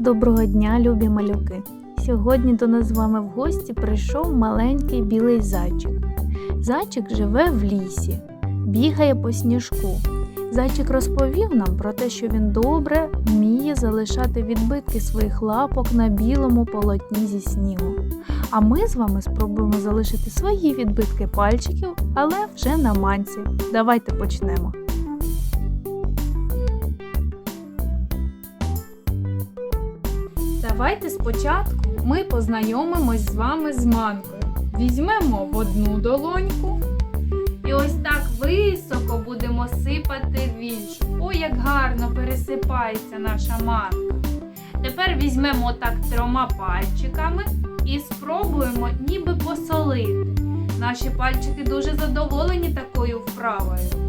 Доброго дня, любі малюки! Сьогодні до нас з вами в гості прийшов маленький білий зайчик. Зайчик живе в лісі, бігає по сніжку. Зайчик розповів нам про те, що він добре вміє залишати відбитки своїх лапок на білому полотні зі снігу. А ми з вами спробуємо залишити свої відбитки пальчиків, але вже на манці. Давайте почнемо. Давайте спочатку ми познайомимось з вами з манкою. Візьмемо в одну долоньку і ось так високо будемо сипати в іншу. Ой, як гарно пересипається наша манка. Тепер візьмемо так трьома пальчиками і спробуємо ніби посолити. Наші пальчики дуже задоволені такою вправою.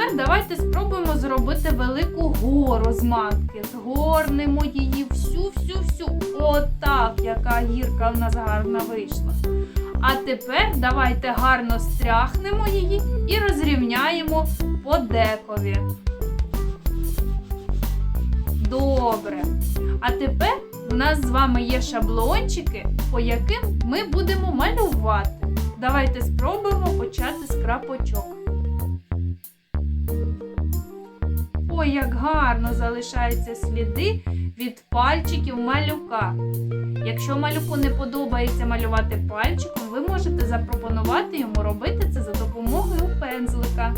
Тепер давайте спробуємо зробити велику гору з манки. Згорнемо її всю-всю-всю. Отак, яка гірка в нас гарна вийшла. А тепер давайте гарно стряхнемо її і розрівняємо по декові. Добре. А тепер у нас з вами є шаблончики, по яким ми будемо малювати. Давайте спробуємо почати з крапочок. Ой, як гарно залишаються сліди від пальчиків малюка. Якщо малюку не подобається малювати пальчиком, ви можете запропонувати йому робити це за допомогою пензлика.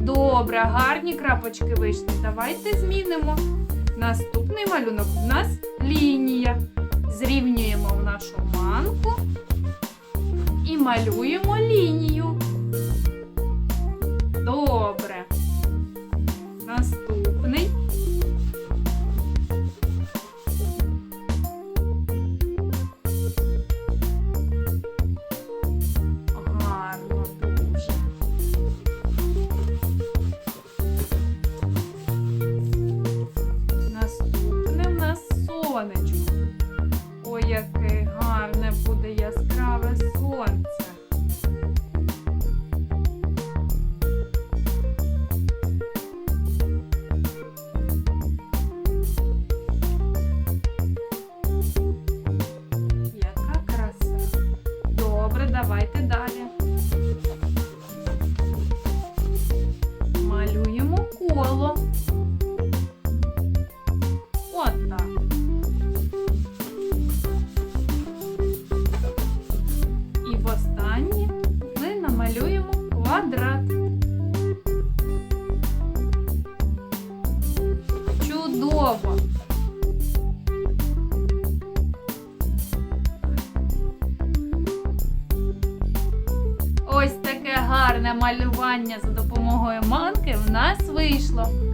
Добре, гарні крапочки вийшли. Давайте змінимо. Наступний малюнок в нас лінія. Зрівнюємо в нашу манку і малюємо лінію. Наступний. Гарно дуже. Наступне в нас сонечко. Ой, яке гарне буде яскраве сонце. Добре, давайте далі. Малюємо коло. Гарне малювання за допомогою манки в нас вийшло.